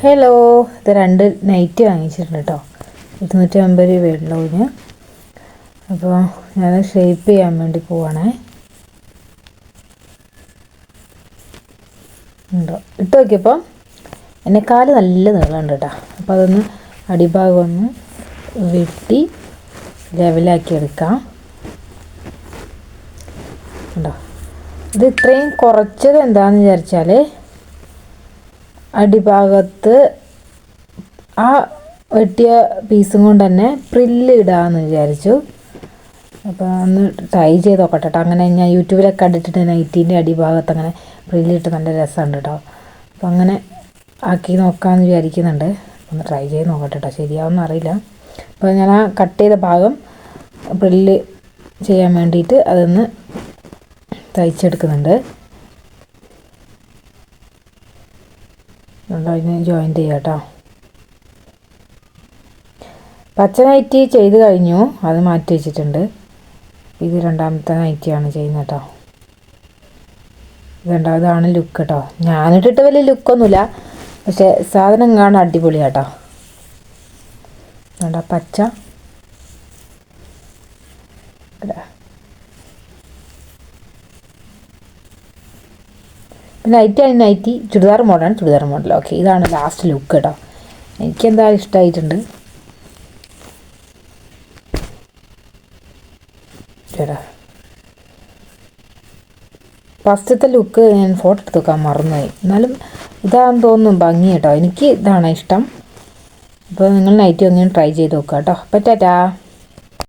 Hello ഇത് രണ്ട് night വാങ്ങിച്ചിട്ടുണ്ട് കേട്ടോ ഇരുന്നൂറ്റി അമ്പത് രൂപയുള്ളൂ ഇതിന്. അപ്പോൾ ഞാൻ ഷേപ്പ് ചെയ്യാൻ വേണ്ടി പോവാണേ. ഉണ്ടോ? ഇട്ട് നോക്കിയപ്പോൾ എന്റെ കാൽ നല്ല നീളമുണ്ട് കേട്ടോ അപ്പോൾ അതൊന്ന് അടിഭാഗം ഒന്ന് വെട്ടി ലെവലാക്കി എടുക്കാം. ഉണ്ടോ? ഇത് ഇത്രയും കുറച്ചത് എന്താണെന്ന് വിചാരിച്ചാൽ അടിഭാഗത്ത് ആ വെട്ടിയ പീസും കൊണ്ട് തന്നെ പ്രില്ല് ഇടാമെന്ന് വിചാരിച്ചു. അപ്പോൾ ഒന്ന് ട്രൈ ചെയ്ത് നോക്കട്ടെ കേട്ടോ അങ്ങനെ ഞാൻ യൂട്യൂബിലൊക്കെ കണ്ടിട്ടുണ്ട് നൈറ്റീന്റെ അടിഭാഗത്ത് അങ്ങനെ പ്രില്ലിട്ട് നല്ല രസമുണ്ട് കേട്ടോ അപ്പോൾ അങ്ങനെ ആക്കി നോക്കാമെന്ന് വിചാരിക്കുന്നുണ്ട്. ഒന്ന് ട്രൈ ചെയ്ത് നോക്കട്ടെ കേട്ടോ ശരിയാവുമെന്ന് അറിയില്ല. അപ്പോൾ ഞാൻ ആ കട്ട് ചെയ്ത ഭാഗം പ്രില്ല് ചെയ്യാൻ വേണ്ടിയിട്ട് അതൊന്ന് തയ്ച്ചെടുക്കുന്നുണ്ട്. അതുകൊണ്ട് അതിന് ജോയിന്റ് ചെയ്യാം കേട്ടോ പച്ച നൈറ്റി ചെയ്ത് കഴിഞ്ഞു. അത് മാറ്റി വെച്ചിട്ടുണ്ട്. ഇത് രണ്ടാമത്തെ നൈറ്റിയാണ് ചെയ്യുന്നത് കേട്ടോ രണ്ടാമതാണ് ലുക്ക് കേട്ടോ ഞാനിട്ടിട്ട് വലിയ ലുക്കൊന്നുമില്ല പക്ഷേ സാധനം കാണാൻ അടിപൊളിയാട്ടോ. വേണ്ട പച്ച. നൈറ്റി ആൻഡ് നൈറ്റി ചുരിദാർ മോഡലാണ് ചുരിദാർ മോഡൽ ഓക്കെ ഇതാണ് ലാസ്റ്റ് ലുക്ക് കേട്ടോ എനിക്കെന്താ ഇഷ്ടമായിട്ടുണ്ട് ഫസ്റ്റത്തെ ലുക്ക് ഞാൻ ഫോട്ടോ എടുത്ത് വെക്കാൻ മറന്നുപോയി. എന്നാലും ഇതാണെന്ന് തോന്നുന്നു ഭംഗി കേട്ടോ എനിക്ക് ഇതാണ് ഇഷ്ടം. അപ്പോൾ നിങ്ങൾ നൈറ്റി ഒന്ന് ട്രൈ ചെയ്ത് നോക്കുക കേട്ടോ പറ്റാറ്റാ